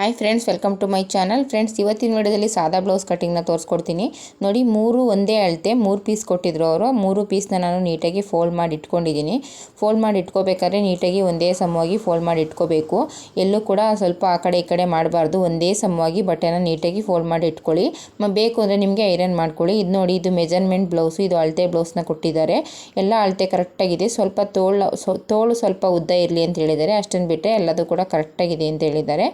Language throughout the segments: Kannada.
Hi friends welcome to my channel friends ಇವತ್ತಿನ ವಿಡಿಯೋದಲ್ಲಿ ಸಾದಾ ಬ್ಲೌಸ್ ಕಟಿಂಗ್ನ ತೋರಿಸ್ಕೊಡ್ತೀನಿ. ನೋಡಿ, ಮೂರು ಒಂದೇ ಅಳತೆ, ಮೂರು ಪೀಸ್ ಕೊಟ್ಟಿದ್ರು ಅವರು. ಮೂರು ಪೀಸ್ನ ನಾನು ನೀಟಾಗಿ ಫೋಲ್ಡ್ ಮಾಡಿ ಇಟ್ಕೊಂಡಿದ್ದೀನಿ. ಫೋಲ್ಡ್ ಮಾಡಿ ಇಟ್ಕೋಬೇಕಾದ್ರೆ ನೀಟಾಗಿ ಒಂದೇ ಸಮವಾಗಿ ಫೋಲ್ಡ್ ಮಾಡಿ ಇಟ್ಕೋಬೇಕು. ಎಲ್ಲೂ ಕೂಡ ಸ್ವಲ್ಪ ಆ ಕಡೆ ಈ ಕಡೆ ಮಾಡಬಾರ್ದು. ಒಂದೇ ಸಮವಾಗಿ ಬಟ್ಟೆನ ನೀಟಾಗಿ ಫೋಲ್ಡ್ ಮಾಡಿ ಇಟ್ಕೊಳ್ಳಿ. ಮ, ಬೇಕು ಅಂದರೆ ನಿಮಗೆ ಐರನ್ ಮಾಡ್ಕೊಳ್ಳಿ. ಇದು ನೋಡಿ, ಇದು ಮೆಜರ್ಮೆಂಟ್ ಬ್ಲೌಸು ಇದು ಅಳತೆ ಬ್ಲೌಸ್ನ ಕೊಟ್ಟಿದ್ದಾರೆ. ಎಲ್ಲ ಅಳತೆ ಕರೆಕ್ಟಾಗಿದೆ ಸ್ವಲ್ಪ ತೋಳು ತೋಳು ಸ್ವಲ್ಪ ಉದ್ದ ಇರಲಿ ಅಂತ ಹೇಳಿದ್ದಾರೆ. ಅಷ್ಟನ್ನು ಬಿಟ್ಟರೆ ಎಲ್ಲದೂ ಕೂಡ ಕರೆಕ್ಟಾಗಿದೆ ಅಂತ ಹೇಳಿದ್ದಾರೆ.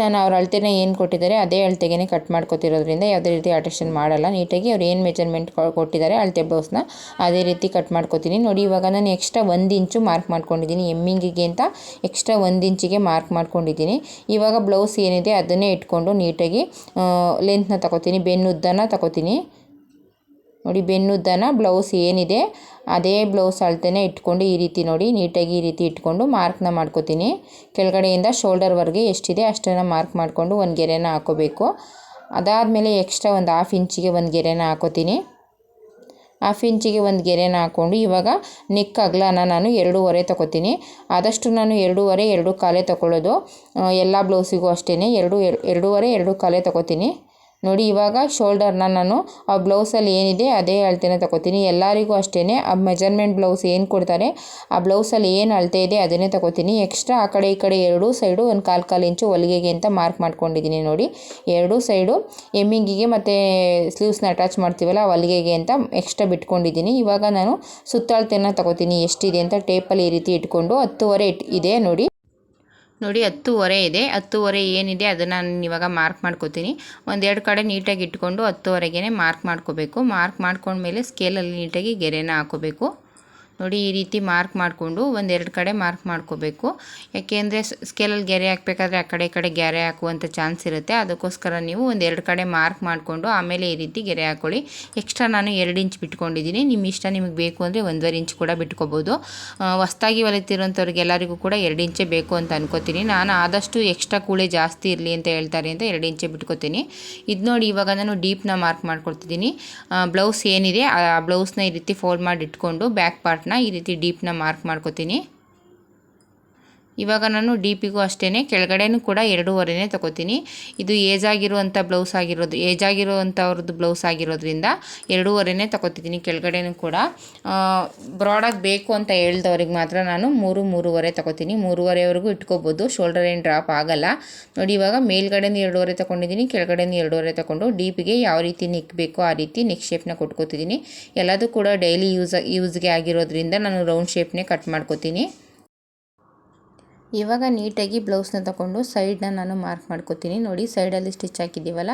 ನಾನು ಅವ್ರ ಅಳತೆನ ಏನು ಕೊಟ್ಟಿದ್ದಾರೆ, ಅದೇ ಅಳತೆಗೆ ಕಟ್ ಮಾಡ್ಕೊತಿರೋದ್ರಿಂದ ಯಾವುದೇ ರೀತಿ ಆಲ್ಟ್ರೇಷನ್ ಮಾಡಲ್ಲ. ನೀಟಾಗಿ ಅವ್ರು ಏನು ಮೆಜರ್ಮೆಂಟ್ ಕೊಟ್ಟಿದ್ದಾರೆ, ಅಳತೆ ಬ್ಲೌಸ್ನ ಅದೇ ರೀತಿ ಕಟ್ ಮಾಡ್ಕೊತೀನಿ. ನೋಡಿ ಇವಾಗ ನಾನು ಎಕ್ಸ್ಟ್ರಾ ಒಂದು ಇಂಚು ಮಾರ್ಕ್ ಮಾಡ್ಕೊಂಡಿದ್ದೀನಿ ಎಮ್ಮಿಂಗಿಗೆ ಅಂತ ಎಕ್ಸ್ಟ್ರಾ ಒಂದು ಇಂಚಿಗೆ ಮಾರ್ಕ್ ಮಾಡ್ಕೊಂಡಿದ್ದೀನಿ. ಇವಾಗ ಬ್ಲೌಸ್ ಏನಿದೆ ಅದನ್ನೇ ಇಟ್ಕೊಂಡು ನೀಟಾಗಿ ಲೆಂತ್ನ ತಗೋತೀನಿ ಬೆನ್ನುದ್ದನ ತಗೋತೀನಿ ನೋಡಿ, ಬೆನ್ನುದ್ದನ ಬ್ಲೌಸ್ ಏನಿದೆ, ಅದೇ ಬ್ಲೌಸ್ ಅಳ್ತೇನೆ ಇಟ್ಕೊಂಡು ಈ ರೀತಿ ನೋಡಿ, ನೀಟಾಗಿ ಈ ರೀತಿ ಇಟ್ಕೊಂಡು ಮಾರ್ಕ್ನ ಮಾಡ್ಕೋತೀನಿ. ಕೆಳಗಡೆಯಿಂದ ಶೋಲ್ಡರ್ವರೆಗೆ ಎಷ್ಟಿದೆ ಅಷ್ಟನ್ನು ಮಾರ್ಕ್ ಮಾಡಿಕೊಂಡು ಒಂದು ಗೆರೆನ ಹಾಕೋಬೇಕು. ಅದಾದಮೇಲೆ ಎಕ್ಸ್ಟ್ರಾ ಒಂದು ಹಾಫ್ ಇಂಚಿಗೆ ಒಂದು ಗೆರೆನ ಹಾಕೋತೀನಿ. ಹಾಫ್ ಇಂಚಿಗೆ ಒಂದು ಗೆರೆನ ಹಾಕ್ಕೊಂಡು ಇವಾಗ ನೆಕ್ ಅಗಲನ ನಾನು ಎರಡೂವರೆ ತೊಗೋತೀನಿ. ಆದಷ್ಟು ನಾನು ಎರಡೂವರೆ, ಎರಡು ಕಾಲೇ ತೊಗೊಳ್ಳೋದು. ಎಲ್ಲ ಬ್ಲೌಸಿಗೂ ಅಷ್ಟೇ ಎರಡು, ಎರಡೂವರೆ, ಎರಡು ಕಾಲೇ ತೊಗೋತೀನಿ. ನೋಡಿ, ಇವಾಗ ಶೋಲ್ಡರ್ನ ನಾನು ಆ ಬ್ಲೌಸಲ್ಲಿ ಏನಿದೆ ಅದೇ ಅಳತೆನ ತಗೋತೀನಿ. ಎಲ್ಲರಿಗೂ ಅಷ್ಟೇ ಆ ಮೆಜರ್ಮೆಂಟ್ ಬ್ಲೌಸ್ ಏನು ಕೊಡ್ತಾರೆ, ಆ ಬ್ಲೌಸಲ್ಲಿ ಏನು ಅಳತೆ ಇದೆ ಅದನ್ನೇ ತಗೋತೀನಿ. ಎಕ್ಸ್ಟ್ರಾ ಆ ಕಡೆ ಈ ಕಡೆ ಎರಡೂ ಸೈಡು ಒಂದು ಕಾಲು ಕಾಲು ಇಂಚು ಹೊಲಿಗೆಗೆ ಅಂತ ಮಾರ್ಕ್ ಮಾಡ್ಕೊಂಡಿದ್ದೀನಿ ನೋಡಿ. ಎರಡೂ ಸೈಡು ಎಮ್ಮಿಂಗಿಗೆ ಮತ್ತು ಸ್ಲೀವ್ಸ್ನ ಅಟ್ಯಾಚ್ ಮಾಡ್ತೀವಲ್ಲ ಹೊಲಿಗೆಗೆ ಅಂತ ಎಕ್ಸ್ಟ್ರಾ ಬಿಟ್ಕೊಂಡಿದ್ದೀನಿ. ಇವಾಗ ನಾನು ಸುತ್ತಳತೆನ ತಗೋತೀನಿ. ಎಷ್ಟಿದೆ ಅಂತ ಟೇಪಲ್ಲಿ ಈ ರೀತಿ ಇಟ್ಕೊಂಡು ಹತ್ತುವರೆ ಇಟ್ ಇದೆ ನೋಡಿ. ನೋಡಿ, ಹತ್ತುವರೆ ಇದೆ. ಹತ್ತುವರೆ ಏನಿದೆ ಅದನ್ನು ನಾನು ಇವಾಗ ಮಾರ್ಕ್ ಮಾಡ್ಕೋತೀನಿ. ಒಂದೆರಡು ಕಡೆ ನೀಟಾಗಿ ಇಟ್ಕೊಂಡು ಹತ್ತುವರೆಗೆ ಮಾರ್ಕ್ ಮಾಡ್ಕೋಬೇಕು. ಮಾರ್ಕ್ ಮಾಡ್ಕೊಂಡ್ಮೇಲೆ ಸ್ಕೇಲಲ್ಲಿ ನೀಟಾಗಿ ಗೆರೆನ ಹಾಕೋಬೇಕು. ನೋಡಿ ಈ ರೀತಿ ಮಾರ್ಕ್ ಮಾಡಿಕೊಂಡು ಒಂದೆರಡು ಕಡೆ ಮಾರ್ಕ್ ಮಾಡ್ಕೋಬೇಕು. ಯಾಕೆಂದರೆ ಸ್ಕೇಲಲ್ಲಿ ಗೆರೆ ಹಾಕಬೇಕಾದ್ರೆ ಆ ಕಡೆ ಕಡೆ ಗೆರೆ ಹಾಕುವಂಥ ಚಾನ್ಸ್ ಇರುತ್ತೆ. ಅದಕ್ಕೋಸ್ಕರ ನೀವು ಒಂದೆರಡು ಕಡೆ ಮಾರ್ಕ್ ಮಾಡಿಕೊಂಡು ಆಮೇಲೆ ಈ ರೀತಿ ಗೆರೆ ಹಾಕ್ಕೊಳ್ಳಿ ಎಕ್ಸ್ಟ್ರಾ ನಾನು ಎರಡು ಇಂಚ್ ಬಿಟ್ಕೊಂಡಿದ್ದೀನಿ. ನಿಮ್ಮ ಇಷ್ಟ ನಿಮಗೆ ಬೇಕು ಅಂದರೆ ಒಂದೂವರೆ ಇಂಚ್ ಕೂಡ ಬಿಟ್ಕೋಬೋದು. ಹೊಸ್ದಾಗಿ ಹೊಲಿತಿರೋಂಥವ್ರಿಗೆ ಎಲ್ಲರಿಗೂ ಕೂಡ ಎರಡು ಇಂಚೇ ಬೇಕು ಅಂತ ಅನ್ಕೋತೀನಿ. ನಾನು ಆದಷ್ಟು ಎಕ್ಸ್ಟ್ರಾ ಕೂಳೆ ಜಾಸ್ತಿ ಇರಲಿ ಅಂತ ಹೇಳ್ತಾರೆ ಅಂತ ಎರಡು ಇಂಚೆ ಬಿಟ್ಕೋತೀನಿ. ಇದು ನೋಡಿ ಇವಾಗ ನಾನು ಡೀಪ್ನ ಮಾರ್ಕ್ ಮಾಡ್ಕೊಡ್ತಿದ್ದೀನಿ ಬ್ಲೌಸ್ ಏನಿದೆ ಆ ಬ್ಲೌಸ್ನ ಈ ರೀತಿ ಫೋಲ್ಡ್ ಮಾಡಿ ಇಟ್ಕೊಂಡು ಬ್ಯಾಕ್ ಪಾರ್ಟ್ ಈ ರೀತಿ ಡೀಪ್ನ ಮಾರ್ಕ್ ಮಾಡ್ಕೋತೀನಿ. ಇವಾಗ ನಾನು ಡಿಪಿಗೂ ಅಷ್ಟೇ ಕೆಳಗಡೆನೂ ಕೂಡ ಎರಡೂವರೆನೇ ತೊಗೋತೀನಿ. ಇದು ಏಜ್ ಆಗಿರುವಂಥ ಬ್ಲೌಸ್ ಆಗಿರೋದು, ಏಜ್ ಆಗಿರುವಂಥವ್ರದ್ದು ಬ್ಲೌಸ್ ಆಗಿರೋದ್ರಿಂದ ಎರಡೂವರೆನೇ ತೊಗೋತಿದ್ದೀನಿ ಕೆಳಗಡೆನೂ ಕೂಡ. ಬ್ರಾಡಾಗಿ ಬೇಕು ಅಂತ ಹೇಳ್ದವ್ರಿಗೆ ಮಾತ್ರ ನಾನು ಮೂರು, ಮೂರುವರೆ ತೊಗೋತೀನಿ. ಮೂರುವರೆವರೆಗೂ ಇಟ್ಕೋಬೋದು ಶೋಲ್ಡರ್ ಏನು ಡ್ರಾಪ್ ಆಗಲ್ಲ. ನೋಡಿ, ಇವಾಗ ಮೇಲ್ಗಡೆನೂ ಎರಡೂವರೆ ತೊಗೊಂಡಿದ್ದೀನಿ ಕೆಳಗಡೆನೂ ಎರಡೂವರೆ ತೊಗೊಂಡು ಡೀಪಿಗೆ ಯಾವ ರೀತಿ ನಿಕ್ಕಬೇಕು ಆ ರೀತಿ ನಿಕ್ ಶೇಪ್ನ ಕೊಟ್ಕೋತಿದ್ದೀನಿ. ಎಲ್ಲದೂ ಕೂಡ ಡೈಲಿ ಯೂಸ್ ಯೂಸ್ಗೆ ಆಗಿರೋದ್ರಿಂದ ನಾನು ರೌಂಡ್ ಶೇಪ್ನೇ ಕಟ್ ಮಾಡ್ಕೋತೀನಿ. ಇವಾಗ ನೀಟಾಗಿ ಬ್ಲೌಸ್ನ ತಗೊಂಡು ಸೈಡನ್ನ ನಾನು ಮಾರ್ಕ್ ಮಾಡ್ಕೋತೀನಿ. ನೋಡಿ, ಸೈಡಲ್ಲಿ ಸ್ಟಿಚ್ ಹಾಕಿದ್ದೀವಲ್ಲ,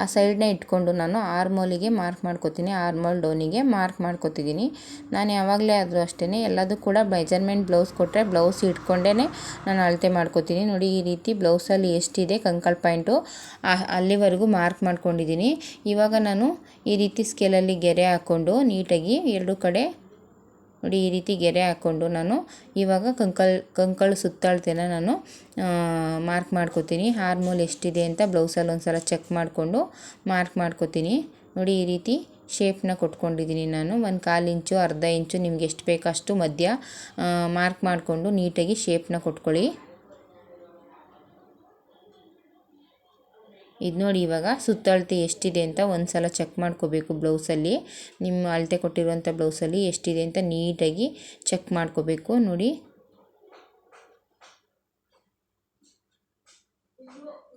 ಆ ಸೈಡನ್ನ ಇಟ್ಕೊಂಡು ನಾನು ಆರ್ಮೋಲಿಗೆ ಮಾರ್ಕ್ ಮಾಡ್ಕೋತೀನಿ, ಆರ್ಮೋಲ್ ಡೋನಿಗೆ ಮಾರ್ಕ್ ಮಾಡ್ಕೋತಿದ್ದೀನಿ. ನಾನು ಯಾವಾಗಲೇ ಆದರೂ ಅಷ್ಟೇ ಎಲ್ಲದೂ ಕೂಡ ಮೆಜರ್ಮೆಂಟ್ ಬ್ಲೌಸ್ ಕೊಟ್ಟರೆ ಬ್ಲೌಸ್ ಇಟ್ಕೊಂಡೇ ನಾನು ಅಳತೆ ಮಾಡ್ಕೋತೀನಿ. ನೋಡಿ, ಈ ರೀತಿ ಬ್ಲೌಸಲ್ಲಿ ಎಷ್ಟಿದೆ, ಕಂಕಲ್ ಪಾಯಿಂಟು ಅಲ್ಲಿವರೆಗೂ ಮಾರ್ಕ್ ಮಾಡ್ಕೊಂಡಿದ್ದೀನಿ. ಇವಾಗ ನಾನು ಈ ರೀತಿ ಸ್ಕೇಲಲ್ಲಿ ಗೆರೆ ಹಾಕ್ಕೊಂಡು ನೀಟಾಗಿ ಎರಡು ಕಡೆ ನೋಡಿ ಈ ರೀತಿ ಗೆರೆ ಹಾಕ್ಕೊಂಡು ನಾನು ಇವಾಗ ಕಂಕಲ್ ಕಂಕಳು ಸುತ್ತಾಳ್ತೇನೆ ನಾನು. ಮಾರ್ಕ್ ಮಾಡ್ಕೋತೀನಿ. ಹಾರ್ಮೋಲ್ ಎಷ್ಟಿದೆ ಅಂತ ಬ್ಲೌಸಲ್ಲಿ ಒಂದು ಸಲ ಚೆಕ್ ಮಾಡಿಕೊಂಡು ಮಾರ್ಕ್ ಮಾಡ್ಕೋತೀನಿ. ನೋಡಿ ಈ ರೀತಿ ಶೇಪ್ನ ಕೊಟ್ಕೊಂಡಿದ್ದೀನಿ ನಾನು. ಒಂದು ಕಾಲು ಇಂಚು, ಅರ್ಧ ಇಂಚು, ನಿಮ್ಗೆ ಎಷ್ಟು ಬೇಕೋ ಅಷ್ಟು ಮಧ್ಯ ಮಾರ್ಕ್ ಮಾಡಿಕೊಂಡು ನೀಟಾಗಿ ಶೇಪ್ನ ಕೊಟ್ಕೊಳ್ಳಿ. ಇದು ನೋಡಿ ಇವಾಗ ಸುತ್ತಳತೆ ಎಷ್ಟಿದೆ ಅಂತ ಒಂದು ಸಲ ಚೆಕ್ ಮಾಡ್ಕೋಬೇಕು ಬ್ಲೌಸಲ್ಲಿ ನಿಮ್ಮ ಅಳತೆ ಕೊಟ್ಟಿರುವಂಥ ಬ್ಲೌಸಲ್ಲಿ ಎಷ್ಟಿದೆ ಅಂತ ನೀಟಾಗಿ ಚೆಕ್ ಮಾಡ್ಕೋಬೇಕು. ನೋಡಿ.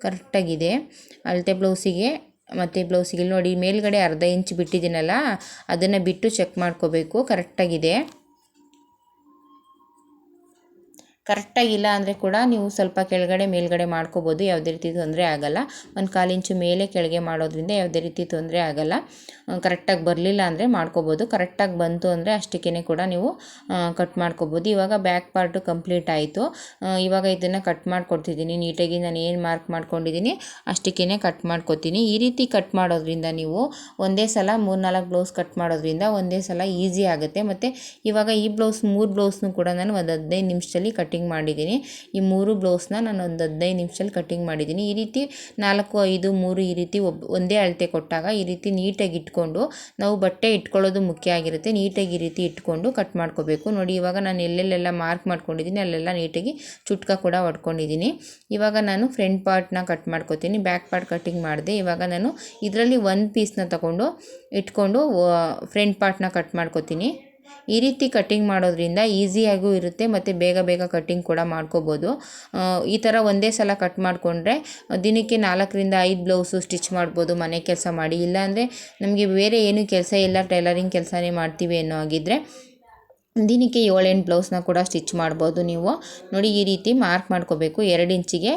ಕರೆಕ್ಟಾಗಿದೆ. ಅಳತೆ ಬ್ಲೌಸಿಗೆ ಮತ್ತು ಬ್ಲೌಸಿಗೆ ನೋಡಿ ಮೇಲ್ಗಡೆ ಅರ್ಧ ಇಂಚ್ ಬಿಟ್ಟಿದ್ದೀನಲ್ಲ, ಅದನ್ನು ಬಿಟ್ಟು ಚೆಕ್ ಮಾಡ್ಕೋಬೇಕು. ಕರೆಕ್ಟಾಗಿದೆ. ಕರೆಕ್ಟಾಗಿಲ್ಲ ಅಂದರೆ ಕೂಡ ನೀವು ಸ್ವಲ್ಪ ಕೆಳಗಡೆ, ಮೇಲ್ಗಡೆ ಮಾಡ್ಕೋಬೋದು. ಯಾವುದೇ ರೀತಿ ತೊಂದರೆ ಆಗೋಲ್ಲ. ಒಂದು ಕಾಲಿಂಚು ಮೇಲೆ ಕೆಳಗೆ ಮಾಡೋದ್ರಿಂದ ಯಾವುದೇ ರೀತಿ ತೊಂದರೆ ಆಗೋಲ್ಲ. ಕರೆಕ್ಟಾಗಿ ಬರಲಿಲ್ಲ ಅಂದರೆ ಮಾಡ್ಕೋಬೋದು. ಕರೆಕ್ಟಾಗಿ ಬಂತು ಅಂದರೆ ಅಷ್ಟಕ್ಕೇ ಕೂಡ ನೀವು ಕಟ್ ಮಾಡ್ಕೋಬೋದು. ಇವಾಗ ಬ್ಯಾಕ್ ಪಾರ್ಟು ಕಂಪ್ಲೀಟ್ ಆಯಿತು. ಇವಾಗ ಇದನ್ನು ಕಟ್ ಮಾಡ್ಕೊಡ್ತಿದ್ದೀನಿ. ನೀಟಾಗಿ ನಾನು ಏನು ಮಾರ್ಕ್ ಮಾಡ್ಕೊಂಡಿದ್ದೀನಿ ಅಷ್ಟಕ್ಕೇ ಕಟ್ ಮಾಡ್ಕೊತೀನಿ. ಈ ರೀತಿ ಕಟ್ ಮಾಡೋದ್ರಿಂದ ನೀವು ಒಂದೇ ಸಲ ಮೂರು ನಾಲ್ಕು ಬ್ಲೌಸ್ ಕಟ್ ಮಾಡೋದ್ರಿಂದ ಒಂದೇ ಸಲ ಈಸಿ ಆಗುತ್ತೆ. ಮತ್ತು ಇವಾಗ ಈ ಬ್ಲೌಸ್ ಮೂರು ಬ್ಲೌಸ್ನು ಕೂಡ ನಾನು ಒಂದು ಹದಿನೈದು ನಿಮಿಷದಲ್ಲಿ ಕಟ್ ಕಟ್ಟಿಂಗ್ ಮಾಡಿದ್ದೀನಿ. ಈ ಮೂರು ಬ್ಲೌಸ್ನ ನಾನು ಒಂದು ಹದಿನೈದು ನಿಮಿಷದಲ್ಲಿ ಕಟ್ಟಿಂಗ್ ಮಾಡಿದ್ದೀನಿ. ಈ ರೀತಿ ನಾಲ್ಕು, ಐದು, ಮೂರು ಈ ರೀತಿ ಒಂದೇ ಅಳತೆ ಕೊಟ್ಟಾಗ ಈ ರೀತಿ ನೀಟಾಗಿ ಇಟ್ಕೊಂಡು ನಾವು ಬಟ್ಟೆ ಇಟ್ಕೊಳ್ಳೋದು ಮುಖ್ಯ ಆಗಿರುತ್ತೆ. ನೀಟಾಗಿ ಈ ರೀತಿ ಇಟ್ಕೊಂಡು ಕಟ್ ಮಾಡ್ಕೋಬೇಕು. ನೋಡಿ, ಇವಾಗ ನಾನು ಎಲ್ಲೆಲ್ಲೆಲ್ಲ ಮಾರ್ಕ್ ಮಾಡ್ಕೊಂಡಿದ್ದೀನಿ. ಅಲ್ಲೆಲ್ಲ ನೀಟಾಗಿ ಚುಟ್ಕ ಕೂಡ ಹೊಡ್ಕೊಂಡಿದ್ದೀನಿ ಇವಾಗ ನಾನು ಫ್ರಂಟ್ ಪಾರ್ಟ್ನ ಕಟ್ ಮಾಡ್ಕೋತೀನಿ. ಬ್ಯಾಕ್ ಪಾರ್ಟ್ ಕಟ್ಟಿಂಗ್ ಮಾಡಿದೆ. ಇವಾಗ ನಾನು ಇದರಲ್ಲಿ ಒಂದು ಪೀಸ್ನ ತಗೊಂಡು ಇಟ್ಕೊಂಡು ಫ್ರಂಟ್ ಪಾರ್ಟ್ನ ಕಟ್ ಮಾಡ್ಕೋತೀನಿ. ಈ ರೀತಿ ಕಟ್ಟಿಂಗ್ ಮಾಡೋದ್ರಿಂದ ಈಸಿಯಾಗೂ ಇರುತ್ತೆ ಮತ್ತು ಬೇಗ ಬೇಗ ಕಟ್ಟಿಂಗ್ ಕೂಡ ಮಾಡ್ಕೋಬೋದು. ಈ ಥರ ಒಂದೇ ಸಲ ಕಟ್ ಮಾಡಿಕೊಂಡ್ರೆ ದಿನಕ್ಕೆ ನಾಲ್ಕರಿಂದ ಐದು ಬ್ಲೌಸು ಸ್ಟಿಚ್ ಮಾಡ್ಬೋದು, ಮನೆ ಕೆಲಸ ಮಾಡಿ. ಇಲ್ಲಾಂದರೆ ನಮಗೆ ಬೇರೆ ಏನೂ ಕೆಲಸ ಇಲ್ಲ ಟೈಲರಿಂಗ್ ಕೆಲಸನೇ ಮಾಡ್ತೀವಿ ಅನ್ನೋ ಆಗಿದ್ದರೆ ದಿನಕ್ಕೆ ಏಳೆಂಟು ಬ್ಲೌಸ್ನ ಕೂಡ ಸ್ಟಿಚ್ ಮಾಡ್ಬೋದು ನೀವು. ನೋಡಿ, ಈ ರೀತಿ ಮಾರ್ಕ್ ಮಾಡ್ಕೋಬೇಕು. ಎರಡು ಇಂಚಿಗೆ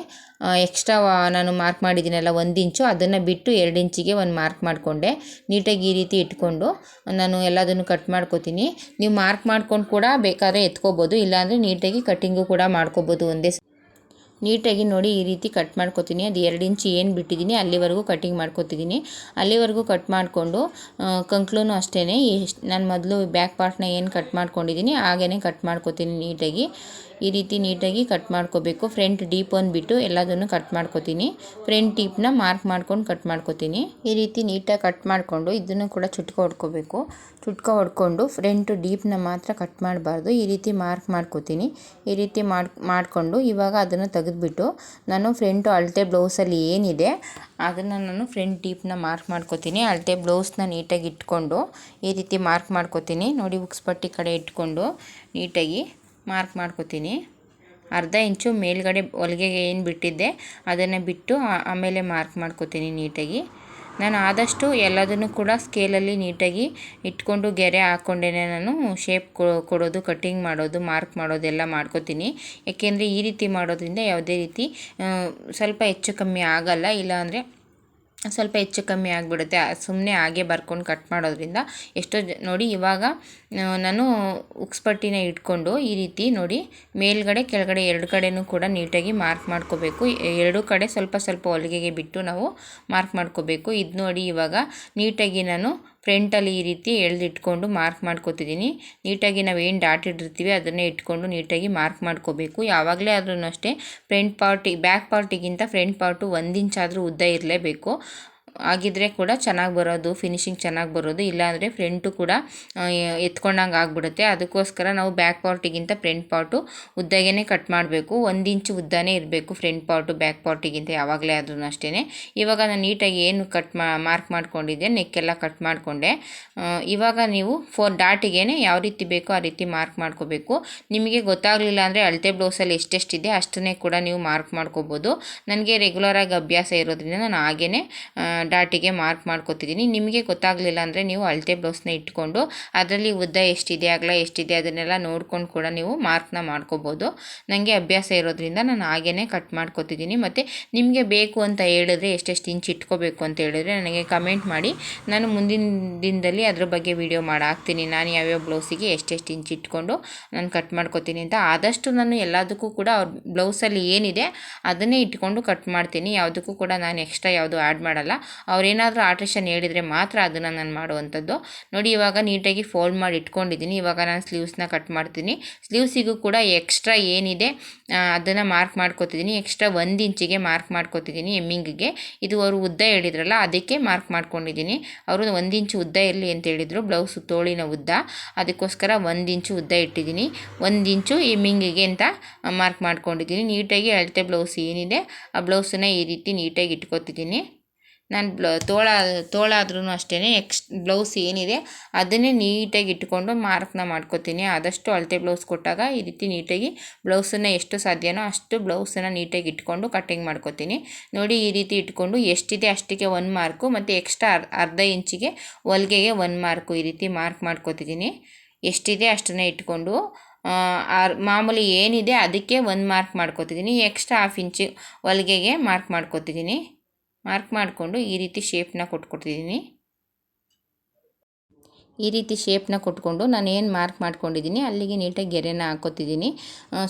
ಎಕ್ಸ್ಟ್ರಾ ನಾನು ಮಾರ್ಕ್ ಮಾಡಿದ್ದೀನಲ್ಲ, ಒಂದು ಇಂಚು, ಅದನ್ನು ಬಿಟ್ಟು ಎರಡು ಇಂಚಿಗೆ ಒಂದು ಮಾರ್ಕ್ ಮಾಡಿಕೊಂಡೆ. ನೀಟಾಗಿ ಈ ರೀತಿ ಇಟ್ಕೊಂಡು, ನಾನು ಎಲ್ಲದನ್ನು ಕಟ್ ಮಾಡ್ಕೋತೀನಿ. ನೀವು ಮಾರ್ಕ್ ಮಾಡ್ಕೊಂಡು ಕೂಡ ಬೇಕಾದ್ರೆ ಎತ್ಕೋಬೋದು, ಇಲ್ಲಾಂದರೆ ನೀಟಾಗಿ ಕಟ್ಟಿಂಗು ಕೂಡ ಮಾಡ್ಕೋಬೋದು ಒಂದೇ ನೀಟಾಗಿ ನೋಡಿ ಈ ರೀತಿ ಕಟ್ ಮಾಡ್ಕೊತೀನಿ. ಅದು ಎರಡು ಇಂಚ್ ಏನು ಬಿಟ್ಟಿದ್ದೀನಿ, ಅಲ್ಲಿವರೆಗೂ ಕಟ್ಟಿಂಗ್ ಮಾಡ್ಕೋತಿದ್ದೀನಿ. ಅಲ್ಲಿವರೆಗೂ ಕಟ್ ಮಾಡಿಕೊಂಡು ಕಂಕ್ಲೂ ಅಷ್ಟೇ ನಾನು ಮೊದಲು ಬ್ಯಾಕ್ ಪಾರ್ಟ್ನ ಏನು ಕಟ್ ಮಾಡ್ಕೊಂಡಿದ್ದೀನಿ ಹಾಗೇ ಕಟ್ ಮಾಡ್ಕೊತೀನಿ ನೀಟಾಗಿ. ಈ ರೀತಿ ನೀಟಾಗಿ ಕಟ್ ಮಾಡ್ಕೋಬೇಕು. ಫ್ರಂಟ್ ಡೀಪ್ ಅಂದ್ಬಿಟ್ಟು ಎಲ್ಲದನ್ನು ಕಟ್ ಮಾಡ್ಕೋತೀನಿ. ಫ್ರಂಟ್ ಡೀಪ್ನ ಮಾರ್ಕ್ ಮಾಡ್ಕೊಂಡು ಕಟ್ ಮಾಡ್ಕೋತೀನಿ. ಈ ರೀತಿ ನೀಟಾಗಿ ಕಟ್ ಮಾಡಿಕೊಂಡು ಇದನ್ನು ಕೂಡ ಚುಟ್ಕೊ ಹೊಡ್ಕೋಬೇಕು. ಚುಟ್ಕೊ ಹೊಡ್ಕೊಂಡು ಫ್ರಂಟ್ ಡೀಪ್ನ ಮಾತ್ರ ಕಟ್ ಮಾಡಬಾರ್ದು. ಈ ರೀತಿ ಮಾರ್ಕ್ ಮಾಡ್ಕೋತೀನಿ. ಈ ರೀತಿ ಮಾಡ್, ಮಾಡಿಕೊಂಡು ಇವಾಗ ಅದನ್ನು ತೆಗೆದುಬಿಟ್ಟು ನಾನು ಫ್ರಂಟು ಅಳತೆ ಬ್ಲೌಸಲ್ಲಿ ಏನಿದೆ, ಅದನ್ನು ನಾನು ಫ್ರಂಟ್ ಡೀಪ್ನ ಮಾರ್ಕ್ ಮಾಡ್ಕೋತೀನಿ. ಅಳತೆ ಬ್ಲೌಸ್ನ ನೀಟಾಗಿ ಇಟ್ಕೊಂಡು ಈ ರೀತಿ ಮಾರ್ಕ್ ಮಾಡ್ಕೋತೀನಿ. ನೋಡಿ ಉಕ್ಸ್ಪಟ್ಟಿ ಕಡೆ ಇಟ್ಕೊಂಡು ನೀಟಾಗಿ ಮಾರ್ಕ್ ಮಾಡ್ಕೋತೀನಿ. ಅರ್ಧ ಇಂಚು ಮೇಲ್ಗಡೆ ಹೊಲಿಗೆಗೆ ಏನು ಬಿಟ್ಟಿದ್ದೆ, ಅದನ್ನು ಬಿಟ್ಟು ಆಮೇಲೆ ಮಾರ್ಕ್ ಮಾಡ್ಕೋತೀನಿ ನೀಟಾಗಿ. ನಾನು ಆದಷ್ಟು ಎಲ್ಲದನ್ನು ಕೂಡ ಸ್ಕೇಲಲ್ಲಿ ನೀಟಾಗಿ ಇಟ್ಕೊಂಡು ಗೆರೆ ಹಾಕ್ಕೊಂಡೇ ನಾನು. ಶೇಪ್ ಕೊಡೋದು, ಕಟ್ಟಿಂಗ್ ಮಾಡೋದು, ಮಾರ್ಕ್ ಮಾಡೋದೆಲ್ಲ ಮಾಡ್ಕೋತೀನಿ. ಯಾಕೆಂದರೆ ಈ ರೀತಿ ಮಾಡೋದ್ರಿಂದ ಯಾವುದೇ ರೀತಿ ಸ್ವಲ್ಪ ಹೆಚ್ಚು ಕಮ್ಮಿ ಆಗಲ್ಲ ಇಲ್ಲಾಂದರೆ ಸ್ವಲ್ಪ ಹೆಚ್ಚು ಕಮ್ಮಿ ಆಗಿಬಿಡುತ್ತೆ. ಸುಮ್ಮನೆ ಹಾಗೆ ಬರ್ಕೊಂಡು ಕಟ್ ಮಾಡೋದ್ರಿಂದ ಎಷ್ಟೋ ನೋಡಿ ಇವಾಗ ನಾನು ಉಕ್ಸ್ಪಟ್ಟಿನ ಇಟ್ಕೊಂಡು ಈ ರೀತಿ ನೋಡಿ, ಮೇಲ್ಗಡೆ, ಕೆಳಗಡೆ ಎರಡು ಕಡೆಯೂ ಕೂಡ ನೀಟಾಗಿ ಮಾರ್ಕ್ ಮಾಡ್ಕೋಬೇಕು. ಎರಡೂ ಕಡೆ ಸ್ವಲ್ಪ ಸ್ವಲ್ಪ ಹೊಲಿಗೆಗೆ ಬಿಟ್ಟು ನಾವು ಮಾರ್ಕ್ ಮಾಡ್ಕೋಬೇಕು. ಇದು ನೋಡಿ ಇವಾಗ ನೀಟಾಗಿ ನಾನು ಫ್ರಂಟಲ್ಲಿ ಈ ರೀತಿ ಎಳೆದಿಟ್ಕೊಂಡು ಮಾರ್ಕ್ ಮಾಡ್ಕೋತಿದ್ದೀನಿ. ನೀಟಾಗಿ ನಾವು ಏನು ಡಾಟ್ ಇಟ್ಟಿರ್ತೀವಿ, ಅದನ್ನೇ ಇಟ್ಕೊಂಡು ನೀಟಾಗಿ ಮಾರ್ಕ್ ಮಾಡ್ಕೋಬೇಕು. ಯಾವಾಗಲೇ ಆದ್ರೂ ಅಷ್ಟೇ, ಫ್ರಂಟ್ ಪಾರ್ಟಿ, ಬ್ಯಾಕ್ ಪಾರ್ಟಿಗಿಂತ ಫ್ರಂಟ್ ಪಾರ್ಟು ಒಂದು ಇಂಚಾದರೂ ಉದ್ದ ಇರಲೇಬೇಕು. ಆಗಿದ್ದರೆ ಕೂಡ ಚೆನ್ನಾಗಿ ಬರೋದು ಫಿನಿಶಿಂಗ್ ಚೆನ್ನಾಗಿ ಬರೋದು, ಇಲ್ಲಾಂದರೆ ಫ್ರಂಟು ಕೂಡ ಎತ್ಕೊಂಡಂಗೆ ಆಗಿಬಿಡುತ್ತೆ. ಅದಕ್ಕೋಸ್ಕರ ನಾವು ಬ್ಯಾಕ್ ಪಾರ್ಟಿಗಿಂತ ಫ್ರಂಟ್ ಪಾರ್ಟು ಉದ್ದಾಗೇ ಕಟ್ ಮಾಡಬೇಕು. ಒಂದು ಇಂಚು ಉದ್ದನೇ ಇರಬೇಕು ಫ್ರಂಟ್ ಪಾರ್ಟು ಬ್ಯಾಕ್ ಪಾರ್ಟಿಗಿಂತ ಯಾವಾಗಲೇ ಆದ್ರೂ ಅಷ್ಟೇ ಇವಾಗ ನಾನು ನೀಟಾಗಿ ಏನು ಕಟ್ ಮಾರ್ಕ್ ಮಾಡ್ಕೊಂಡಿದ್ದೆ ನೆಕ್ಕೆಲ್ಲ ಕಟ್ ಮಾಡಿಕೊಂಡೆ. ಇವಾಗ ನೀವು ಫೋರ್ ಡಾಟಿಗೆ ಯಾವ ರೀತಿ ಬೇಕೋ ಆ ರೀತಿ ಮಾರ್ಕ್ ಮಾಡ್ಕೋಬೇಕು. ನಿಮಗೆ ಗೊತ್ತಾಗಲಿಲ್ಲ ಅಂದರೆ ಅಳತೆ ಬ್ಲೌಸಲ್ಲಿ ಎಷ್ಟೆಷ್ಟಿದೆ ಅಷ್ಟನ್ನೇ ಕೂಡ ನೀವು ಮಾರ್ಕ್ ಮಾಡ್ಕೋಬೋದು. ನನಗೆ ರೆಗ್ಯುಲರಾಗಿ ಅಭ್ಯಾಸ ಇರೋದ್ರಿಂದ ನಾನು ಹಾಗೇ ಡಾಟಿಗೆ ಮಾರ್ಕ್ ಮಾಡ್ಕೋತಿದ್ದೀನಿ ನಿಮಗೆ ಗೊತ್ತಾಗಲಿಲ್ಲ ಅಂದರೆ ನೀವು ಅಳತೆ ಬ್ಲೌಸ್ನ ಇಟ್ಕೊಂಡು ಅದರಲ್ಲಿ ಉದ್ದ ಎಷ್ಟಿದೆ, ಅಗಲ ಎಷ್ಟಿದೆ ಅದನ್ನೆಲ್ಲ ನೋಡ್ಕೊಂಡು ಕೂಡ ನೀವು ಮಾರ್ಕ್ನ ಮಾಡ್ಕೋಬೋದು. ನನಗೆ ಅಭ್ಯಾಸ ಇರೋದ್ರಿಂದ ನಾನು ಹಾಗೇ ಕಟ್ ಮಾಡ್ಕೊತಿದ್ದೀನಿ ಮತ್ತು ನಿಮಗೆ ಬೇಕು ಅಂತ ಹೇಳಿದ್ರೆ ಎಷ್ಟೆಷ್ಟು ಇಂಚ್ ಇಟ್ಕೋಬೇಕು ಅಂತ ಹೇಳಿದ್ರೆ ನನಗೆ ಕಮೆಂಟ್ ಮಾಡಿ. ನಾನು ಮುಂದಿನ ದಿನದಲ್ಲಿ ಅದ್ರ ಬಗ್ಗೆ ವಿಡಿಯೋ ಮಾಡಿ ಹಾಕ್ತೀನಿ ನಾನು ಯಾವ್ಯಾವ ಬ್ಲೌಸಿಗೆ ಎಷ್ಟೆಷ್ಟು ಇಂಚ್ ಇಟ್ಕೊಂಡು ನಾನು ಕಟ್ ಮಾಡ್ಕೊತೀನಿ ಅಂತ. ಆದಷ್ಟು ನಾನು ಎಲ್ಲದಕ್ಕೂ ಕೂಡ ಅವ್ರ ಬ್ಲೌಸಲ್ಲಿ ಏನಿದೆ ಅದನ್ನೇ ಇಟ್ಕೊಂಡು ಕಟ್ ಮಾಡ್ತೀನಿ. ಯಾವುದಕ್ಕೂ ಕೂಡ ನಾನು ಎಕ್ಸ್ಟ್ರಾ ಯಾವುದು ಆ್ಯಡ್ ಮಾಡಲ್ಲ. ಅವರೇನಾದರೂ ಆಲ್ಟ್ರೇಷನ್ ಹೇಳಿದರೆ ಮಾತ್ರ ಅದನ್ನು ನಾನು ಮಾಡುವಂಥದ್ದು. ನೋಡಿ, ಇವಾಗ ನೀಟಾಗಿ ಫೋಲ್ಡ್ ಮಾಡಿ ಇಟ್ಕೊಂಡಿದ್ದೀನಿ. ಇವಾಗ ನಾನು ಸ್ಲೀವ್ಸ್ನ ಕಟ್ ಮಾಡ್ತೀನಿ. ಸ್ಲೀವ್ಸಿಗೂ ಕೂಡ ಎಕ್ಸ್ಟ್ರಾ ಏನಿದೆ ಅದನ್ನು ಮಾರ್ಕ್ ಮಾಡ್ಕೋತಿದ್ದೀನಿ. ಎಕ್ಸ್ಟ್ರಾ ಒಂದು ಇಂಚಿಗೆ ಮಾರ್ಕ್ ಮಾಡ್ಕೋತಿದ್ದೀನಿ ಎಮ್ಮಿಂಗಿಗೆ. ಇದು ಅವರು ಉದ್ದ ಹೇಳಿದ್ರಲ್ಲ, ಅದಕ್ಕೆ ಮಾರ್ಕ್ ಮಾಡ್ಕೊಂಡಿದ್ದೀನಿ. ಅವರು ಒಂದು ಇಂಚು ಉದ್ದ ಇರಲಿ ಅಂತ ಹೇಳಿದರು, ಬ್ಲೌಸ್ ತೋಳಿನ ಉದ್ದ. ಅದಕ್ಕೋಸ್ಕರ ಒಂದು ಇಂಚು ಉದ್ದ ಇಟ್ಟಿದ್ದೀನಿ. ಒಂದು ಇಂಚು ಎಮ್ಮಿಂಗಿಗೆ ಅಂತ ಮಾರ್ಕ್ ಮಾಡ್ಕೊಂಡಿದ್ದೀನಿ. ನೀಟಾಗಿ ಅಳತೆ ಬ್ಲೌಸ್ ಏನಿದೆ, ಆ ಬ್ಲೌಸನ್ನ ಈ ರೀತಿ ನೀಟಾಗಿ ಇಟ್ಕೊತಿದ್ದೀನಿ. ನಾನು ಬ್ಲ ತೋಳ ತೋಳಾದ್ರೂ ಅಷ್ಟೇ ಎಕ್ಸ್, ಬ್ಲೌಸ್ ಏನಿದೆ ಅದನ್ನೇ ನೀಟಾಗಿ ಇಟ್ಕೊಂಡು ಮಾರ್ಕ್ನ ಮಾಡ್ಕೋತೀನಿ. ಆದಷ್ಟು ಅಳತೆ ಬ್ಲೌಸ್ ಕೊಟ್ಟಾಗ ಈ ರೀತಿ ನೀಟಾಗಿ ಬ್ಲೌಸನ್ನು ಎಷ್ಟು ಸಾಧ್ಯನೋ ಅಷ್ಟು ಬ್ಲೌಸನ್ನು ನೀಟಾಗಿ ಇಟ್ಕೊಂಡು ಕಟ್ಟಿಂಗ್ ಮಾಡ್ಕೋತೀನಿ. ನೋಡಿ ಈ ರೀತಿ ಇಟ್ಕೊಂಡು ಎಷ್ಟಿದೆ ಅಷ್ಟಕ್ಕೆ ಒನ್ ಮಾರ್ಕು, ಮತ್ತು ಎಕ್ಸ್ಟ್ರಾ ಅರ್ಧ ಇಂಚಿಗೆ ಹೊಲ್ಗೆಗೆ ಒನ್ ಮಾರ್ಕು ಈ ರೀತಿ ಮಾರ್ಕ್ ಮಾಡ್ಕೋತಿದ್ದೀನಿ. ಎಷ್ಟಿದೆ ಅಷ್ಟನ್ನೇ ಇಟ್ಕೊಂಡು ಮಾಮೂಲಿ ಏನಿದೆ ಅದಕ್ಕೆ ಒಂದು ಮಾರ್ಕ್ ಮಾಡ್ಕೋತಿದ್ದೀನಿ. ಎಕ್ಸ್ಟ್ರಾ ಹಾಫ್ ಇಂಚು ಹೊಲಿಗೆಗೆ ಮಾರ್ಕ್ ಮಾಡ್ಕೋತಿದ್ದೀನಿ. ಮಾರ್ಕ್ ಮಾಡಿಕೊಂಡು ಈ ರೀತಿ ಶೇಪ್ನ ಕೊಟ್ಕೊಡ್ತಿದ್ದೀನಿ. ಈ ರೀತಿ ಶೇಪ್ನ ಕೊಟ್ಕೊಂಡು ನಾನು ಏನು ಮಾರ್ಕ್ ಮಾಡ್ಕೊಂಡಿದ್ದೀನಿ ಅಲ್ಲಿಗೆ ನೀಟಾಗಿ ಗೆರೆನ ಹಾಕೋತಿದ್ದೀನಿ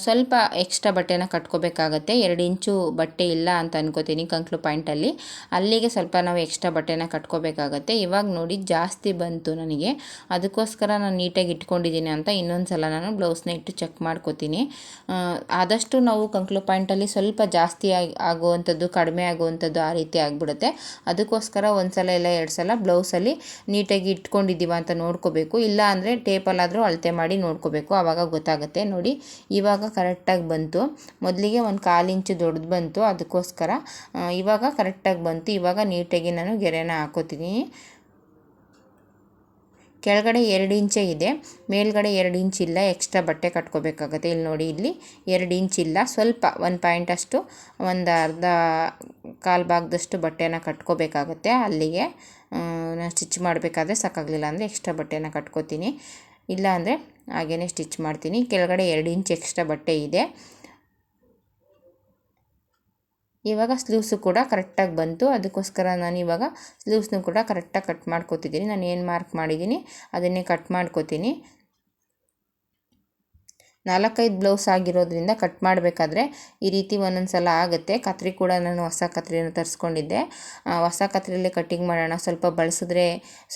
ಸ್ವಲ್ಪ ಎಕ್ಸ್ಟ್ರಾ ಬಟ್ಟೆನ ಕಟ್ಕೋಬೇಕಾಗತ್ತೆ, ಎರಡು ಇಂಚು ಬಟ್ಟೆ ಇಲ್ಲ ಅಂತ ಅನ್ಕೋತೀನಿ ಕಂಕ್ಲು ಪಾಯಿಂಟಲ್ಲಿ ಅಲ್ಲಿಗೆ ಸ್ವಲ್ಪ ನಾವು ಎಕ್ಸ್ಟ್ರಾ ಬಟ್ಟೆನ ಕಟ್ಕೋಬೇಕಾಗತ್ತೆ. ಇವಾಗ ನೋಡಿ ಜಾಸ್ತಿ ಬಂತು ನನಗೆ. ಅದಕ್ಕೋಸ್ಕರ ನಾನು ನೀಟಾಗಿ ಇಟ್ಕೊಂಡಿದ್ದೀನಿ ಅಂತ ಇನ್ನೊಂದು ಸಲ ನಾನು ಬ್ಲೌಸ್ನ ಇಟ್ಟು ಚೆಕ್ ಮಾಡ್ಕೋತೀನಿ. ಆದಷ್ಟು ನಾವು ಕಂಕ್ಲು ಪಾಯಿಂಟಲ್ಲಿ ಸ್ವಲ್ಪ ಜಾಸ್ತಿ ಆಗಿ, ಆಗುವಂಥದ್ದು, ಕಡಿಮೆ ಆಗುವಂಥದ್ದು ಆ ರೀತಿ ಆಗಿಬಿಡುತ್ತೆ. ಅದಕ್ಕೋಸ್ಕರ ಒಂದು ಸಲ ಇಲ್ಲ ಎರಡು ಸಲ ಬ್ಲೌಸಲ್ಲಿ ನೀಟಾಗಿ ಇಟ್ಕೊಂಡಿದ್ದೀವ ಅಂತ ನೋಡ್ಕೋಬೇಕು. ಇಲ್ಲ ಅಂದರೆ ಟೇಪಲ್ಲಾದರೂ ಅಳತೆ ಮಾಡಿ ನೋಡ್ಕೋಬೇಕು. ಆವಾಗ ಗೊತ್ತಾಗುತ್ತೆ. ನೋಡಿ, ಇವಾಗ ಕರೆಕ್ಟಾಗಿ ಬಂತು. ಮೊದಲಿಗೆ ಒಂದು ಕಾಲು ಇಂಚು ದೊಡ್ಡದು ಬಂತು. ಅದಕ್ಕೋಸ್ಕರ ಇವಾಗ ಕರೆಕ್ಟಾಗಿ ಬಂತು. ಇವಾಗ ನೀಟಾಗಿ ನಾನು ಗೆರೆನ ಹಾಕೋತೀನಿ. ಕೆಳಗಡೆ ಎರಡು ಇಂಚೇ ಇದೆ. ಮೇಲ್ಗಡೆ ಎರಡು ಇಂಚ್ ಇಲ್ಲ. ಎಕ್ಸ್ಟ್ರಾ ಬಟ್ಟೆ ಕಟ್ಕೋಬೇಕಾಗತ್ತೆ. ಇಲ್ಲಿ ನೋಡಿ, ಇಲ್ಲಿ ಎರಡು ಇಂಚ್ ಇಲ್ಲ. ಸ್ವಲ್ಪ, ಒಂದು ಪಾಯಿಂಟ್ ಅಷ್ಟು, ಒಂದು ಅರ್ಧ ಕಾಲು ಭಾಗದಷ್ಟು ಬಟ್ಟೆನ ಕಟ್ಕೋಬೇಕಾಗತ್ತೆ ಅಲ್ಲಿಗೆ. ನಾನು ಸ್ಟಿಚ್ ಮಾಡಬೇಕಾದ್ರೆ ಸಾಕಾಗಲಿಲ್ಲ ಅಂದರೆ ಎಕ್ಸ್ಟ್ರಾ ಬಟ್ಟೆನ ಕಟ್ಕೋತೀನಿ. ಇಲ್ಲ ಅಂದರೆ ಹಾಗೇ ಸ್ಟಿಚ್ ಮಾಡ್ತೀನಿ. ಕೆಳಗಡೆ ಎರಡು ಇಂಚ್ ಎಕ್ಸ್ಟ್ರಾ ಬಟ್ಟೆ ಇದೆ. ಇವಾಗ ಸ್ಲೀವ್ಸು ಕೂಡ ಕರೆಕ್ಟಾಗಿ ಬಂತು. ಅದಕ್ಕೋಸ್ಕರ ನಾನು ಇವಾಗ ಸ್ಲೀವ್ಸ್ನು ಕೂಡ ಕರೆಕ್ಟಾಗಿ ಕಟ್ ಮಾಡ್ಕೋತಿದ್ದೀನಿ. ನಾನು ಏನು ಮಾರ್ಕ್ ಮಾಡಿದ್ದೀನಿ ಅದನ್ನೇ ಕಟ್ ಮಾಡ್ಕೋತೀನಿ. ನಾಲ್ಕೈದು ಬ್ಲೌಸ್ ಆಗಿರೋದ್ರಿಂದ ಕಟ್ ಮಾಡಬೇಕಾದ್ರೆ ಈ ರೀತಿ ಒಂದೊಂದು ಸಲ ಆಗುತ್ತೆ. ಕತ್ರಿ ಕೂಡ ನಾನು ಹೊಸ ಕತ್ರಿನ ತರಿಸ್ಕೊಂಡಿದ್ದೆ. ಹೊಸ ಕತ್ರಿಯಲ್ಲೇ ಕಟ್ಟಿಂಗ್ ಮಾಡೋಣ, ಸ್ವಲ್ಪ ಬಳಸಿದ್ರೆ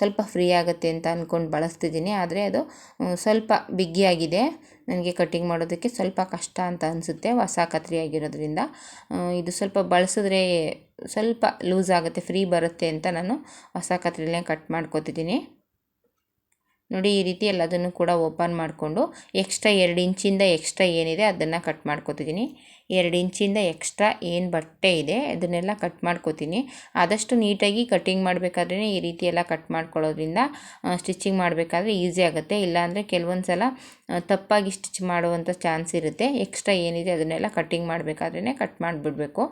ಸ್ವಲ್ಪ ಫ್ರೀ ಆಗುತ್ತೆ ಅಂತ ಅಂದ್ಕೊಂಡು ಬಳಸ್ತಿದ್ದೀನಿ. ಆದರೆ ಅದು ಸ್ವಲ್ಪ ಬಿಗಿಯಾಗಿದೆ ನನಗೆ ಕಟ್ಟಿಂಗ್ ಮಾಡೋದಕ್ಕೆ ಸ್ವಲ್ಪ ಕಷ್ಟ ಅಂತ ಅನಿಸುತ್ತೆ ಹೊಸ ಕತ್ರಿ ಆಗಿರೋದ್ರಿಂದ. ಇದು ಸ್ವಲ್ಪ ಬಳಸಿದ್ರೆ ಸ್ವಲ್ಪ ಲೂಸ್ ಆಗುತ್ತೆ, ಫ್ರೀ ಬರುತ್ತೆ ಅಂತ ನಾನು ಹೊಸ ಕತ್ರಿಯಲ್ಲೇ ಕಟ್ ಮಾಡ್ಕೊತಿದ್ದೀನಿ. ನೋಡಿ, ಈ ರೀತಿ ಎಲ್ಲದನ್ನು ಕೂಡ ಓಪನ್ ಮಾಡಿಕೊಂಡು ಎಕ್ಸ್ಟ್ರಾ ಎರಡು ಇಂಚಿಂದ ಎಕ್ಸ್ಟ್ರಾ ಏನಿದೆ ಅದನ್ನು ಕಟ್ ಮಾಡ್ಕೋತಿದ್ದೀನಿ. ಎರಡು ಇಂಚಿಂದ ಎಕ್ಸ್ಟ್ರಾ ಏನು ಬಟ್ಟೆ ಇದೆ ಅದನ್ನೆಲ್ಲ ಕಟ್ ಮಾಡ್ಕೊತೀನಿ. ಆದಷ್ಟು ನೀಟಾಗಿ ಕಟ್ಟಿಂಗ್ ಮಾಡಬೇಕಾದ್ರೆ ಈ ರೀತಿ ಎಲ್ಲ ಕಟ್ ಮಾಡ್ಕೊಳ್ಳೋದ್ರಿಂದ ಸ್ಟಿಚಿಂಗ್ ಮಾಡಬೇಕಾದ್ರೆ ಈಸಿ ಆಗುತ್ತೆ. ಇಲ್ಲಾಂದರೆ ಕೆಲವೊಂದು ಸಲ ತಪ್ಪಾಗಿ ಸ್ಟಿಚ್ ಮಾಡುವಂಥ ಚಾನ್ಸ್ ಇರುತ್ತೆ. ಎಕ್ಸ್ಟ್ರಾ ಏನಿದೆ ಅದನ್ನೆಲ್ಲ ಕಟ್ಟಿಂಗ್ ಮಾಡಬೇಕಾದ್ರೆ ಕಟ್ ಮಾಡಿಬಿಡ್ಬೇಕು.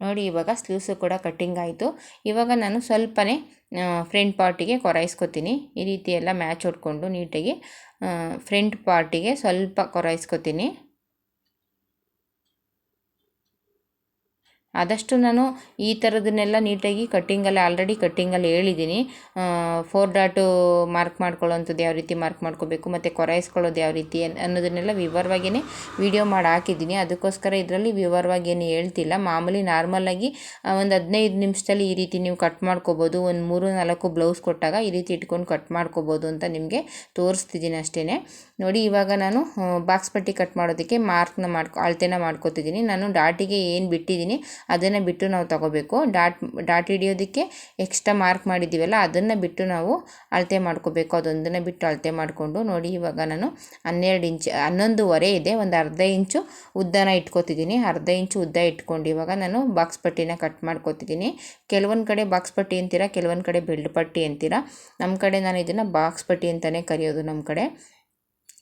ನೋಡಿ, ಇವಾಗ ಸ್ಲೀವ್ಸು ಕೂಡ ಕಟ್ಟಿಂಗ್ ಆಯಿತು. ಇವಾಗ ನಾನು ಸ್ವಲ್ಪನೇ ಫ್ರಂಟ್ ಪಾರ್ಟಿಗೆ ಕೊರಾಯಿಸ್ಕೊತೀನಿ ಈ ರೀತಿ ಎಲ್ಲ ಮ್ಯಾಚ್ ಹೊಡ್ಕೊಂಡು ನೀಟಾಗಿ ಫ್ರಂಟ್ ಪಾರ್ಟಿಗೆ ಸ್ವಲ್ಪ ಕೊರಾಯಿಸ್ಕೊತೀನಿ ಆದಷ್ಟು ನಾನು ಈ ಥರದನ್ನೆಲ್ಲ ನೀಟಾಗಿ ಕಟ್ಟಿಂಗಲ್ಲಿ ಆಲ್ರೆಡಿ ಕಟ್ಟಿಂಗಲ್ಲಿ ಹೇಳಿದ್ದೀನಿ. ಫೋರ್ ಡಾಟು ಮಾರ್ಕ್ ಮಾಡ್ಕೊಳ್ಳೋವಂಥದ್ದು ಯಾವ ರೀತಿ ಮಾರ್ಕ್ ಮಾಡ್ಕೋಬೇಕು, ಮತ್ತು ಕೊರೈಸ್ಕೊಳ್ಳೋದು ಯಾವ ರೀತಿ ಅನ್ನೋದನ್ನೆಲ್ಲ ವಿವರವಾಗಿಯೇ ವಿಡಿಯೋ ಮಾಡಿ ಹಾಕಿದ್ದೀನಿ. ಅದಕ್ಕೋಸ್ಕರ ಇದರಲ್ಲಿ ವಿವರವಾಗಿ ಏನು ಹೇಳ್ತಿಲ್ಲ. ಮಾಮೂಲಿ ನಾರ್ಮಲಾಗಿ ಒಂದು ಹದಿನೈದು ನಿಮಿಷದಲ್ಲಿ ಈ ರೀತಿ ನೀವು ಕಟ್ ಮಾಡ್ಕೋಬೋದು, ಒಂದು ಮೂರು ನಾಲ್ಕು ಬ್ಲೌಸ್ ಕೊಟ್ಟಾಗ ಈ ರೀತಿ ಇಟ್ಕೊಂಡು ಕಟ್ ಮಾಡ್ಕೋಬೋದು ಅಂತ ನಿಮಗೆ ತೋರಿಸ್ತಿದ್ದೀನಿ ಅಷ್ಟೇ ನೋಡಿ, ಇವಾಗ ನಾನು ಬಾಕ್ಸ್ ಪಟ್ಟಿ ಕಟ್ ಮಾಡೋದಕ್ಕೆ ಮಾರ್ಕ್ನ ಮಾಡ್ಕೊ, ಅಳತೆನ ಮಾಡ್ಕೋತಿದ್ದೀನಿ. ನಾನು ಡಾಟಿಗೆ ಏನು ಬಿಟ್ಟಿದ್ದೀನಿ ಅದನ್ನು ಬಿಟ್ಟು ನಾವು ತಗೋಬೇಕು. ಡಾಟ್ ಡಾಟ್ ಹಿಡಿಯೋದಕ್ಕೆ ಎಕ್ಸ್ಟ್ರಾ ಮಾರ್ಕ್ ಮಾಡಿದ್ದೀವಲ್ಲ, ಅದನ್ನು ಬಿಟ್ಟು ನಾವು ಅಳತೆ ಮಾಡ್ಕೋಬೇಕು. ಅದೊಂದನ್ನು ಬಿಟ್ಟು ಅಳತೆ ಮಾಡಿಕೊಂಡು ನೋಡಿ, ಇವಾಗ ನಾನು ಹನ್ನೆರಡು ಇಂಚ್ ಹನ್ನೊಂದುವರೆ ಇದೆ, ಒಂದು ಅರ್ಧ ಇಂಚು ಉದ್ದನ ಇಟ್ಕೋತಿದ್ದೀನಿ. ಅರ್ಧ ಇಂಚು ಉದ್ದ ಇಟ್ಕೊಂಡು ಇವಾಗ ನಾನು ಬಾಕ್ಸ್ ಪಟ್ಟಿನ ಕಟ್ ಮಾಡ್ಕೋತಿದ್ದೀನಿ. ಕೆಲವೊಂದು ಕಡೆ ಬಾಕ್ಸ್ ಪಟ್ಟಿ ಅಂತೀರಾ, ಕೆಲವೊಂದು ಕಡೆ ಬೆಲ್ಡ್ ಪಟ್ಟಿ ಅಂತೀರಾ. ನಮ್ಮ ಕಡೆ ನಾನು ಇದನ್ನು ಬಾಕ್ಸ್ ಪಟ್ಟಿ ಅಂತಲೇ ಕರೆಯೋದು ನಮ್ಮ ಕಡೆ.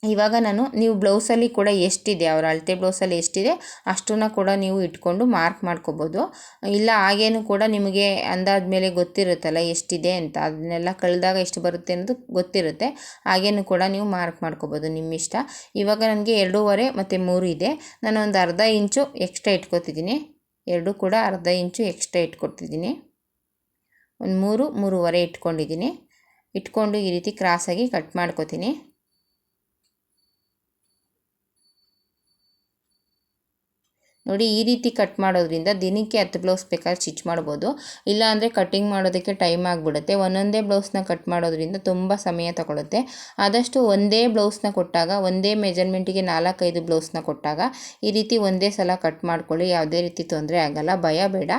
ಇವಾಗ ನಾನು ನೀವು ಬ್ಲೌಸಲ್ಲಿ ಕೂಡ ಎಷ್ಟಿದೆ, ಅವರ ಅಳತೆ ಬ್ಲೌಸಲ್ಲಿ ಎಷ್ಟಿದೆ ಅಷ್ಟನ್ನು ಕೂಡ ನೀವು ಇಟ್ಕೊಂಡು ಮಾರ್ಕ್ ಮಾಡ್ಕೋಬೋದು. ಇಲ್ಲ ಹಾಗೇನು ಕೂಡ ನಿಮಗೆ ಅಂದಾದ ಮೇಲೆ ಗೊತ್ತಿರುತ್ತಲ್ಲ ಎಷ್ಟಿದೆ ಅಂತ, ಅದನ್ನೆಲ್ಲ ಕಳೆದಾಗ ಎಷ್ಟು ಬರುತ್ತೆ ಅನ್ನೋದು ಗೊತ್ತಿರುತ್ತೆ. ಹಾಗೇನು ಕೂಡ ನೀವು ಮಾರ್ಕ್ ಮಾಡ್ಕೋಬೋದು ನಿಮ್ಮ ಇಷ್ಟ. ಇವಾಗ ನನಗೆ ಎರಡೂವರೆ ಮತ್ತು ಮೂರು ಇದೆ. ನಾನು ಒಂದು ಅರ್ಧ ಇಂಚು ಎಕ್ಸ್ಟ್ರಾ ಇಟ್ಕೊತಿದ್ದೀನಿ. ಎರಡೂ ಕೂಡ ಅರ್ಧ ಇಂಚು ಎಕ್ಸ್ಟ್ರಾ ಇಟ್ಕೊಡ್ತಿದ್ದೀನಿ ಒಂದು ಮೂರು, ಮೂರುವರೆ ಇಟ್ಕೊಂಡಿದ್ದೀನಿ. ಇಟ್ಕೊಂಡು ಈ ರೀತಿ ಕ್ರಾಸಾಗಿ ಕಟ್ ಮಾಡ್ಕೋತೀನಿ. ನೋಡಿ, ಈ ರೀತಿ ಕಟ್ ಮಾಡೋದ್ರಿಂದ ದಿನಕ್ಕೆ ಹತ್ತು ಬ್ಲೌಸ್ ಬೇಕಾದ್ರೆ ಸ್ಟಿಚ್ ಮಾಡ್ಬೋದು. ಇಲ್ಲ ಅಂದರೆ ಕಟ್ಟಿಂಗ್ ಮಾಡೋದಕ್ಕೆ ಟೈಮ್ ಆಗಿಬಿಡುತ್ತೆ. ಒಂದೊಂದೇ ಬ್ಲೌಸ್ನ ಕಟ್ ಮಾಡೋದ್ರಿಂದ ತುಂಬ ಸಮಯ ತಗೊಳುತ್ತೆ. ಆದಷ್ಟು ಒಂದೇ ಬ್ಲೌಸ್ನ ಕೊಟ್ಟಾಗ, ಒಂದೇ ಮೆಜರ್ಮೆಂಟಿಗೆ ನಾಲ್ಕೈದು ಬ್ಲೌಸ್ನ ಕೊಟ್ಟಾಗ ಈ ರೀತಿ ಒಂದೇ ಸಲ ಕಟ್ ಮಾಡ್ಕೊಳ್ಳಿ. ಯಾವುದೇ ರೀತಿ ತೊಂದರೆ ಆಗಲ್ಲ. ಭಯ ಬೇಡ.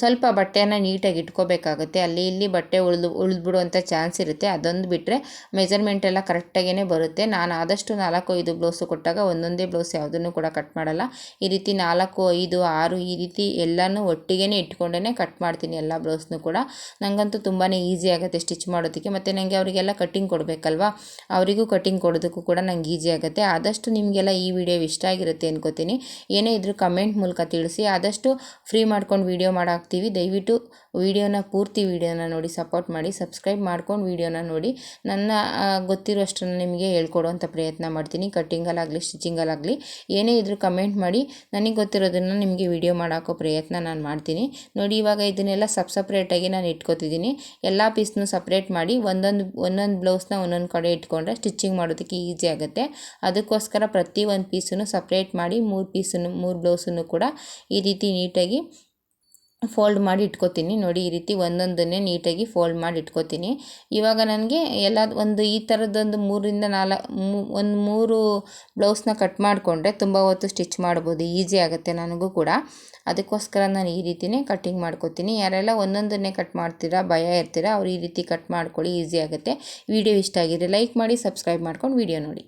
ಸ್ವಲ್ಪ ಬಟ್ಟೆನ ನೀಟಾಗಿ ಇಟ್ಕೋಬೇಕಾಗುತ್ತೆ. ಅಲ್ಲಿ ಇಲ್ಲಿ ಬಟ್ಟೆ ಉಳಿದು ಉಳಿದ್ಬಿಡುವಂಥ ಚಾನ್ಸ್ ಇರುತ್ತೆ. ಅದೊಂದು ಬಿಟ್ಟರೆ ಮೆಜರ್ಮೆಂಟ್ ಎಲ್ಲ ಕರೆಕ್ಟಾಗೇ ಬರುತ್ತೆ. ನಾನು ಆದಷ್ಟು ನಾಲ್ಕು ಐದು ಬ್ಲೌಸು ಕೊಟ್ಟಾಗ ಒಂದೊಂದೇ ಬ್ಲೌಸ್ ಯಾವುದನ್ನು ಕೂಡ ಕಟ್ ಮಾಡಲ್ಲ. ಈ ರೀತಿ ನಾಲ್ಕು, ಐದು, ಆರು ಈ ರೀತಿ ಎಲ್ಲನೂ ಒಟ್ಟಿಗೆ ಇಟ್ಕೊಂಡೇ ಕಟ್ ಮಾಡ್ತೀನಿ ಎಲ್ಲ ಬ್ಲೌಸ್ನು ಕೂಡ. ನನಗಂತೂ ತುಂಬಾ ಈಸಿ ಆಗುತ್ತೆ ಸ್ಟಿಚ್ ಮಾಡೋದಕ್ಕೆ. ಮತ್ತು ನನಗೆ ಅವರಿಗೆಲ್ಲ ಕಟ್ಟಿಂಗ್ ಕೊಡಬೇಕಲ್ವಾ? ಅವರಿಗೂ ಕಟ್ಟಿಂಗ್ ಕೊಡೋದಕ್ಕೂ ಕೂಡ ನಂಗೆ ಈಸಿ ಆಗುತ್ತೆ. ಆದಷ್ಟು ನಿಮಗೆಲ್ಲ ಈ ವಿಡಿಯೋ ಇಷ್ಟ ಆಗಿರುತ್ತೆ ಅನ್ಕೋತೀನಿ. ಏನೇ ಇದ್ರೂ ಕಮೆಂಟ್ ಮೂಲಕ ತಿಳಿಸಿ. ಆದಷ್ಟು ಫ್ರೀ ಮಾಡ್ಕೊಂಡು ವೀಡಿಯೋ ಮಾಡಾಕ್ತೀವಿ. ದಯವಿಟ್ಟು ವೀಡಿಯೋನ ಪೂರ್ತಿ ವೀಡಿಯೋನ ನೋಡಿ ಸಪೋರ್ಟ್ ಮಾಡಿ ಸಬ್ಸ್ಕ್ರೈಬ್ ಮಾಡ್ಕೊಂಡು ವೀಡಿಯೋನ ನೋಡಿ. ನನ್ನ ಗೊತ್ತಿರೋಷ್ಟನ್ನು ನಿಮಗೆ ಹೇಳ್ಕೊಡುವಂಥ ಪ್ರಯತ್ನ ಮಾಡ್ತೀನಿ. ಕಟ್ಟಿಂಗಲ್ಲಾಗಲಿ ಸ್ಟಿಚಿಂಗಲ್ಲಾಗಲಿ ಏನೇ ಇದ್ರೂ ಕಮೆಂಟ್ ಮಾಡಿ. ಗೊತ್ತಿರೋದನ್ನು ನಿಮಗೆ ವಿಡಿಯೋ ಮಾಡೋಕ್ಕೋ ಪ್ರಯತ್ನ ನಾನು ಮಾಡ್ತೀನಿ. ನೋಡಿ, ಇವಾಗ ಇದನ್ನೆಲ್ಲ ಸಪ್ ಸಪ್ರೇಟಾಗಿ ನಾನು ಇಟ್ಕೋತಿದ್ದೀನಿ. ಎಲ್ಲ ಪೀಸ್ನು ಸಪ್ರೇಟ್ ಮಾಡಿ ಒಂದೊಂದು ಒಂದೊಂದು ಬ್ಲೌಸ್ನ ಒಂದೊಂದು ಕಡೆ ಇಟ್ಕೊಂಡ್ರೆ ಸ್ಟಿಚಿಂಗ್ ಮಾಡೋದಕ್ಕೆ ಈಸಿ ಆಗುತ್ತೆ. ಅದಕ್ಕೋಸ್ಕರ ಪ್ರತಿ ಒಂದು ಪೀಸನ್ನು ಸಪ್ರೇಟ್ ಮಾಡಿ ಮೂರು ಪೀಸನ್ನು ಮೂರು ಬ್ಲೌಸನ್ನು ಕೂಡ ಈ ರೀತಿ ನೀಟಾಗಿ ಫೋಲ್ಡ್ ಮಾಡಿ ಇಟ್ಕೋತೀನಿ. ನೋಡಿ, ಈ ರೀತಿ ಒಂದೊಂದನ್ನೇ ನೀಟಾಗಿ ಫೋಲ್ಡ್ ಮಾಡಿ ಇಟ್ಕೋತೀನಿ. ಇವಾಗ ನನಗೆ ಎಲ್ಲ ಒಂದು ಈ ಥರದ್ದೊಂದು ಮೂರಿಂದ ನಾಲ್ಕು ಒಂದು ಮೂರು ಬ್ಲೌಸ್ನ ಕಟ್ ಮಾಡಿಕೊಂಡ್ರೆ ತುಂಬ ಹೊತ್ತು ಸ್ಟಿಚ್ ಮಾಡ್ಬೋದು. ಈಸಿ ಆಗುತ್ತೆ ನನಗೂ ಕೂಡ. ಅದಕ್ಕೋಸ್ಕರ ನಾನು ಈ ರೀತಿಯೇ ಕಟ್ಟಿಂಗ್ ಮಾಡ್ಕೋತೀನಿ. ಯಾರೆಲ್ಲ ಒಂದೊಂದನ್ನೇ ಕಟ್ ಮಾಡ್ತೀರಾ, ಭಯ ಇರ್ತೀರಾ, ಅವ್ರು ಈ ರೀತಿ ಕಟ್ ಮಾಡ್ಕೊಳ್ಳಿ, ಈಸಿ ಆಗುತ್ತೆ. ವಿಡಿಯೋ ಇಷ್ಟ ಆಗಿದೆ ಲೈಕ್ ಮಾಡಿ ಸಬ್ಸ್ಕ್ರೈಬ್ ಮಾಡ್ಕೊಂಡು ವಿಡಿಯೋ ನೋಡಿ.